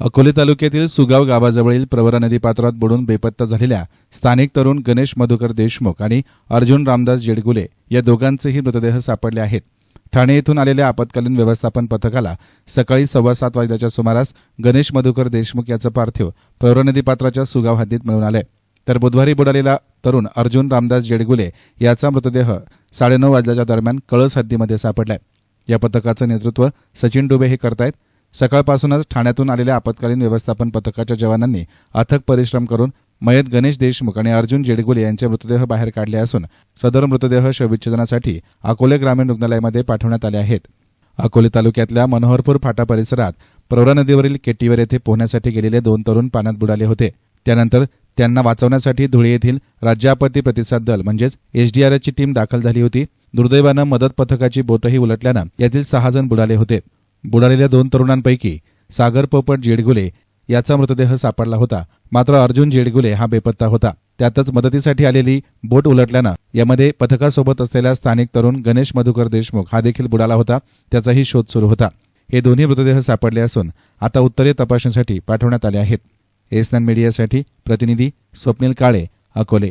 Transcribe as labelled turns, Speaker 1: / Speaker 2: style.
Speaker 1: अकोले तालुक्यातील सुगाव गावाजवळील प्रवरा नदी पात्रात बुडून बेपत्ता झालेल्या स्थानिक तरुण गणेश मधुकर देशमुख आणि अर्जुन रामदास जेडगुले या दोघांचेही मृतदेह सापडले आहेत. ठाणे येथून आलेल्या आपत्कालीन व्यवस्थापन पथकाला सकाळी सव्वा सात वाजल्याच्या सुमारास गणेश मधुकर देशमुख याचं पार्थिव प्रवरा नदी पात्राच्या सुगाव हद्दीत मिळून आलंय. तर बुधवारी बुडालेला तरुण अर्जुन रामदास जेडगुले याचा मृतदेह साडेनऊ वाजल्याच्या दरम्यान कळस हद्दीमध्ये सापडलाय. या पथकाचं नेतृत्व सचिन डुबे हे करतायत. सकाळपासूनच ठाण्यातून आलेल्या आपत्कालीन व्यवस्थापन पथकाच्या जवानांनी अथक परिश्रम करून मयत गणेश देशमुख आणि अर्जुन जेडगुले यांचे मृतदेह बाहेर काढले असून सदर मृतदेह शवविच्छेदनासाठी अकोले ग्रामीण रुग्णालयामध्ये पाठवण्यात आले आहेत. अकोले तालुक्यातल्या मनोहरपूर फाटा परिसरात प्रवरा नदीवरील केटीवर येथे पोहण्यासाठी गेलेले दोन तरुण पाण्यात बुडाले होते. त्यानंतर त्यांना वाचवण्यासाठी धुळे येथील राज्य आपत्ती प्रतिसाद दल म्हणजेच एसडीआरएफची टीम दाखल झाली होती. दुर्दैवानं मदत पथकाची बोटही उलटल्यानं यातील सहा जण बुडाले होते. बुडालेल्या दोन तरुणांपैकी सागर पोपट जेडगुले याचा मृतदेह सापडला होता. मात्र अर्जुन जेडगुले हा बेपत्ता होता. त्यातच मदतीसाठी आलेली बोट उलटल्यानं यामध्ये पथकासोबत असलेला स्थानिक तरुण गणेश मधुकर देशमुख हा देखील बुडाला होता. त्याचाही शोध सुरू होता. हे दोन्ही मृतदेह सापडले असून आता उत्तरे तपासणीसाठी पाठवण्यात आले आहेत. एसनान मीडियासाठी प्रतिनिधी स्वप्नील काळे अकोले.